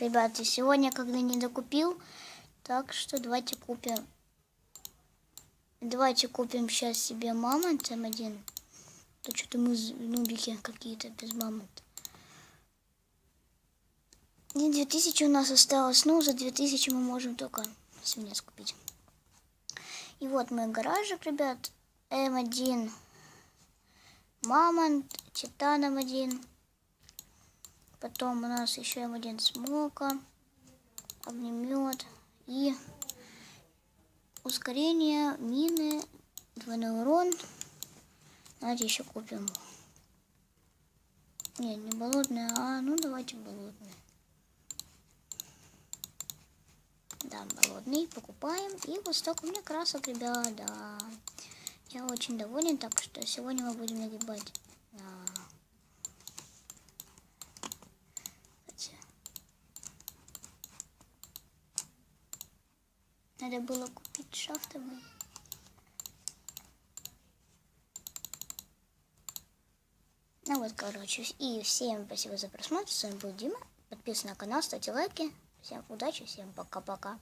Ребята, сегодня когда не докупил, так что давайте купим. Давайте купим сейчас себе мамонт М1. То что-то мы нубики какие-то без мамонта. И 2000 у нас осталось. Ну, за 2000 мы можем только свинец купить. И вот мой гаражик, ребят. М1. Мамонт. Титан М1. Потом у нас еще М1 Смока. Огнемет. И ускорение, мины, двойной урон. Давайте еще купим. Не, не болотные, а ну давайте болотные. Да, болотный покупаем. И вот столько у меня красок, ребят, да. Я очень доволен, так что сегодня мы будем нагибать. Да. Надо было купить шафтовый. Ну вот, короче, и всем спасибо за просмотр. С вами был Дима. Подписывайтесь на канал, ставьте лайки. Всем удачи, всем пока-пока.